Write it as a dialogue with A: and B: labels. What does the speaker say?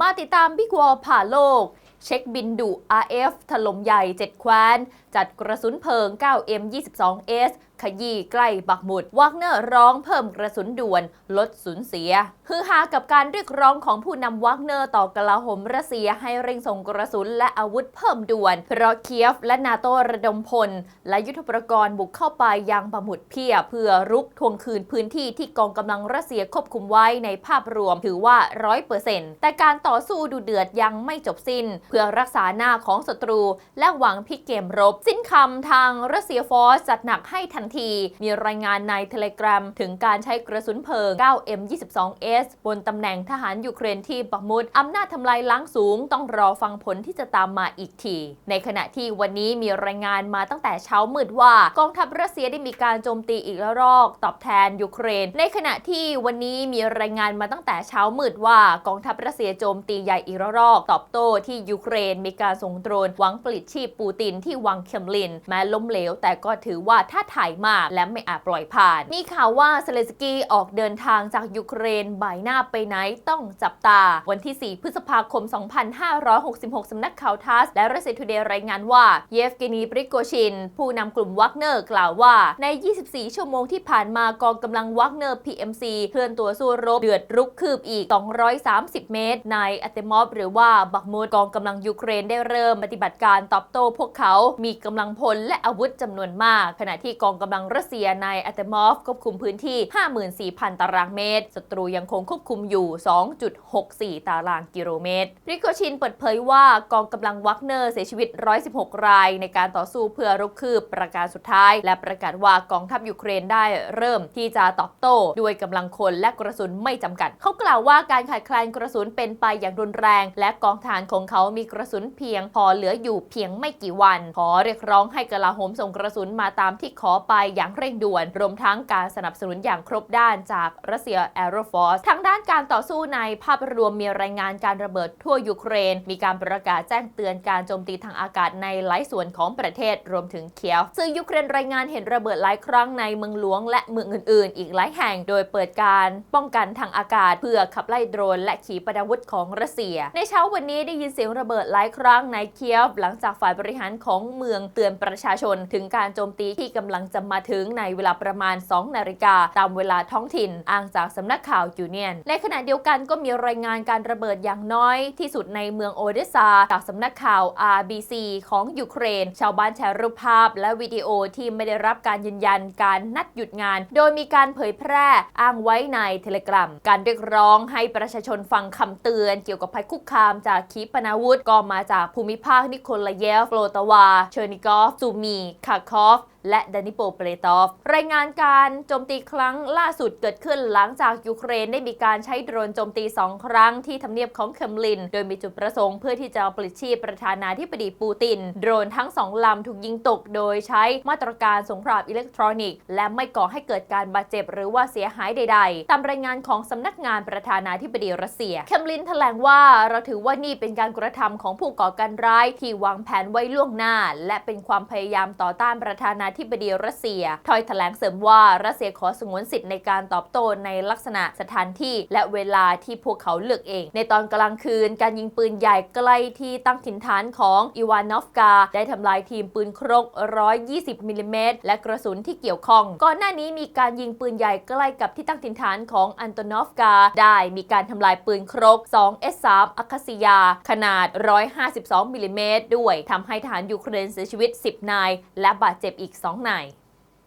A: มาติดตามบิ๊กวอลผ่าโลก เช็คบินดุ RF ถล่มใหญ่ 7 แคว้น จัดกระสุนเพลิง 9M22S ขยี้ใกล้บักหมุด วากเนอร์ร้องเพิ่มกระสุนด่วน ลดสูญเสียฮือฮากับการเรียกร้องของผู้นำวากเนอร์ต่อกลาโหมรัสเซียให้เร่งส่งกระสุนและอาวุธเพิ่มด่วน เพราะเคียฟและนาโตระดมพล และยุทธปกรณ์บุกเข้าไปยังบักหมุดเพียเพื่อรุกทวงคืนพื้นที่ที่กองกำลังรัสเซียควบคุมไว้ในภาพรวมถือว่า100%แต่การต่อสู้ดูเดือดยังไม่จบสิ้นเพื่อรักษาหน้าของศัตรู และหวังพลิกเกมรบ สิ้นคำทางรัสเซียฟอร์สจัดหนักให้ทันที มีรายงานในเทเลกราฟถึงการใช้กระสุนเพลิง 9M22S บนตำแหน่งทหารยูเครนที่บักมุดอำนาจทำลายล้างสูง ต้องรอฟังผลที่จะตามมาอีกที ในขณะที่วันนี้มีรายงานมาตั้งแต่เช้ามืดว่ากองทัพรัสเซียได้มีการโจมตีอีกระลอกตอบแทนยูเครน ในขณะที่วันนี้มีรายงานมาตั้งแต่เช้ามืดว่ากองทัพรัสเซียโจมตีใหญ่อีกระลอกตอบโต้ที่ยููเครน มีการส่งโดรนหวังปลิดชีพปูตินที่วังเคมลิน แม้ล้มเหลว แต่ก็ถือว่าท้าทายมากและไม่อาจปล่อยผ่าน มีข่าวว่าเซเลสกี้ออกเดินทางจากยูเครนบ่ายหน้าไปไหนต้องจับตา วันที่ 4 พฤษภาคม 2566 สำนักข่าวทัส และรัสเซียทูเดย์รายงานว่า เยฟกินีปริโกชิน ผู้นำกลุ่มวักเนอร์กล่าวว่าใน 24 ชั่วโมงที่ผ่านมากองกำลังวักเนอร์ PMC เคลื่อนตัวสู้รบเดือดรุกคืบอีก 230 เมตร ในอัตเตมอฟหรือว่าบักมูดกองกำลังยูเครนได้เริ่มปฏิบัติการตอบโต้พวกเขามีกำลังพลและอาวุธจำนวนมาก ขณะที่กองกำลังรัสเซียในอัตเตมอฟควบคุมพื้นที่ 54,000 ตารางเมตรศัตรูยังคงควบคุมอยู่ 2.64 ตารางกิโลเมตร ริโกชินเปิดเผยว่ากองกำลังวักเนอร์เสียชีวิต 116 ราย ในการต่อสู้เพื่อรุกคืบประการสุดท้าย และประกาศว่ากองทัพยูเครนได้เริ่มที่จะตอบโต้ด้วยกำลังคนและกระสุนไม่จำกัด เขากล่าวว่าการขาดแคลนกระสุนเป็นไปอย่างรุนแรง และกองทหารของเขามีกระสุนเพียงพอเหลืออยู่เพียงไม่กี่วัน ขอเรียกร้องให้กลาโหมส่งกระสุนมาตามที่ขอไปอย่างเร่งด่วน รวมทั้งการสนับสนุนอย่างครบด้านจากรัสเซียแอโรฟอร์สทางด้านการต่อสู้ในภาพรวมมีรายงานการระเบิดทั่วยูเครน มีการประกาศแจ้งเตือนการโจมตีทางอากาศในหลายส่วนของประเทศรวมถึงเคียฟซึ่งยูเครนรายงานเห็นระเบิดหลายครั้งในเมืองหลวงและเมืองอื่น ๆ อีกหลายแห่ง โดยเปิดการป้องกันทางอากาศ เพื่อขับไล่โดรนและขีปนาวุธของรัสเซีย ในเช้าวันนี้ได้ยินเสียงระเบิดหลายครั้งในเคียฟหลังจากฝ่ายบริหารของเมืองเตือนประชาชน ถึงการโจมตีที่กำลังจะมาถึงในเวลาประมาณ 2 นาฬิกาตามเวลาท้องถิ่น อ้างจากสำนักข่าวยูเนียน ในขณะเดียวกันก็มีรายงานการระเบิดอย่างน้อยที่สุดในเมืองโอเดซา จากสำนักข่าว RBC ของยูเครน ชาวบ้านแชร์รูปภาพ และวิดีโอที่ไม่ได้รับการยืนยันการนัดหยุดงาน โดยมีการเผยแพร่อ้างไว้ในเทเลกราฟการเรียกร้องให้ประชาชนฟังคำเตือนเกี่ยวกับภัยคุกคามจากขีปนาวุธก็มาจากภูมิภาคนิโคลาเยฟโลตาวา เชอร์นิกอฟซูมีคาคอฟ และดานิโปเปเลตอฟ รายงานการโจมตีครั้งล่าสุดเกิดขึ้นหลังจากยูเครนได้มีการใช้โดรนโจมตี 2 ครั้งที่ทำเนียบของเคมลิน โดยมีจุดประสงค์เพื่อที่จะปลิดชีพประธานาธิบดีปูติน โดรนทั้งสองลำถูกยิงตกโดยใช้มาตรการสงครามอิเล็กทรอนิกส์ และไม่ก่อให้เกิดการบาดเจ็บหรือว่าเสียหายใด ๆ ตามรายงานของสำนักงานประธานาธิบดีรัสเซีย เคมลินแถลงว่าเราถือว่านี่เป็นการกระทำของผู้ก่อการร้ายที่วางแผนไว้ล่วงหน้า และเป็นความพยายามต่อต้านประธานาธิบดีรัสเซียทอยแถลงเสริมว่ารัสเซียขอสงวนสิทธิ์ในการตอบโต้ในลักษณะสถานที่ และเวลาที่พวกเขาเลือกเอง ในตอนกลางคืน การยิงปืนใหญ่ใกล้ที่ตั้งถิ่นฐานของอีวานอฟกา ได้ทำลายทีมปืนครก 120มิลลิเมตรและกระสุนที่เกี่ยวข้อง ก่อนหน้านี้มีการยิงปืนใหญ่ใกล้กับที่ตั้งถิ่นฐานของอันโตนอฟกา ได้มีการทำลายปืนครก 2 S3 อาคซิยา ขนาด 152มิลลิเมตรด้วยทำให้ทหารยูเครนเสียชีวิต 10 นาย และบาดเจ็บอีก2 นาย